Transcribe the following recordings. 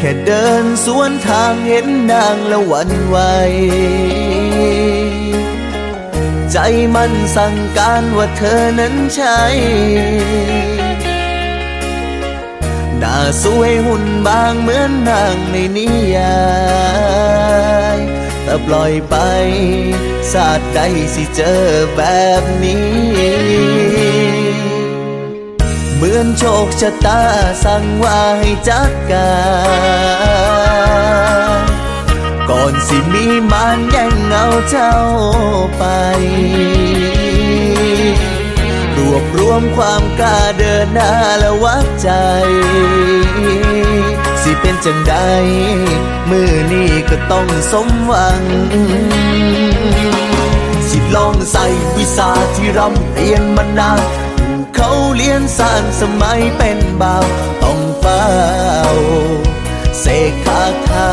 ค่เดินสวนทางเห็นนางแล้วหวันไหว ใจมันสั่งการว่าเธอนั้นใช่หน้าสวยหุ่นบางเหมือนนางในนิยายแต่ปล่อยไปศาสตร์ใดสิเจอแบบนี้ เหมือนโชคชะตาสั่งว่าให้จัดการก่อนสิมีมานแย่งเงาเจ้าไป รวบรวมความกล้าเดินหน้าและวัดใจ สิเป็นจังใดมือนี้ก็ต้องสมหวังสิลองใส่วิสาที่รำเรียนมานาน เขาเลี้ยนสานสมัยเป็นบ่าวต้องเฝ้าเสกคาถา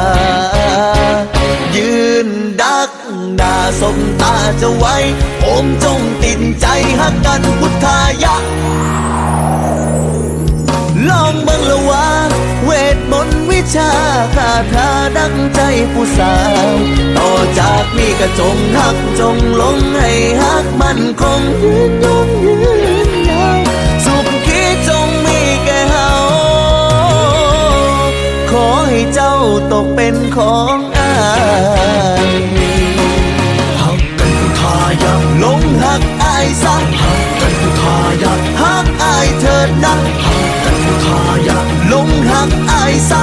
ยืนดักหน้าสมตาจะไว้ผมจงติดใจหักกันพุทธายะ ลองเบิ่งละว่าเวทมนต์วิชาคาถาดังใจผู้สาว ต่อจากนี้ก็จงหักจงลงให้หักมันคงยืนยงยืน ตกเป็นของอายหักกันพุทายะหลงหักอายซะหักกันพุทายะหักอายเถิดนะหักกันพุทายะหลงหักอายซะ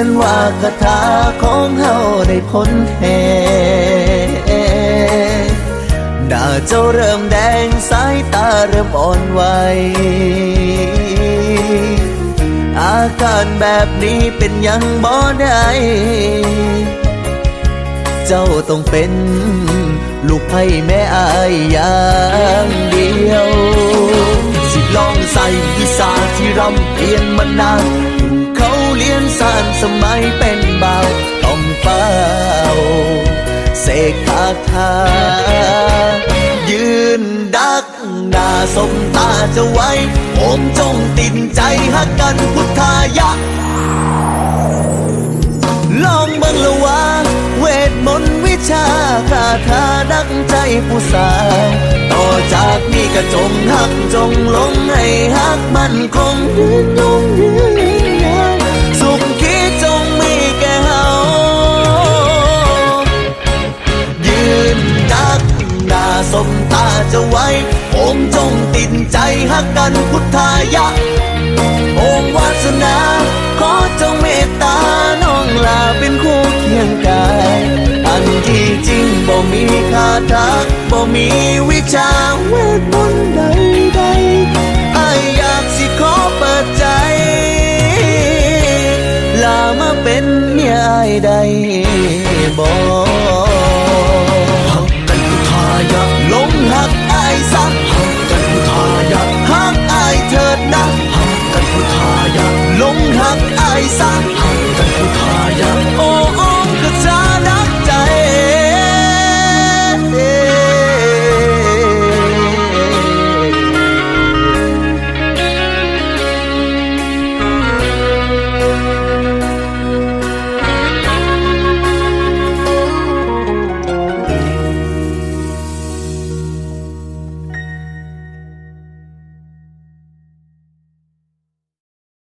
อนว่าคาถาของเฮาได้พ้นแท้หน้าเจ้าเริ่มแดงสายตาเริ่มอ่อนไหวอาการแบบนี้เป็นยังบ่ได้ เจ้าต้องเป็นลูกไพ่แม่อายอย่างเดียว สิลองใส่วิสาที่รำเรียนมานาน เลี้ยนสานสมัยเป็นเบาต้องเฝ้าเสกคาถายืนดักหน้าสมตาจะไว้ผมจงติดใจหักกันพุทธายะ ลองเบิ่งละว่าเวทมนต์วิชาคาถาดังใจผู้สาวต่อจากนี้ก็จงหักจงลงให้หักมันคงยืนยงยืน สมตาจะไว้ผมจงติดใจหักกันพุทธายะองวาสนา ขอจงเมตตาน้องลาเป็นคู่เคียงกาย อันที่จริงบ่มีคาถาบ่มีวิชาเวทมนต์ใดๆอายอยากสิขอเปิดใจ ลามาเป็นเมียอายได้บ่ะ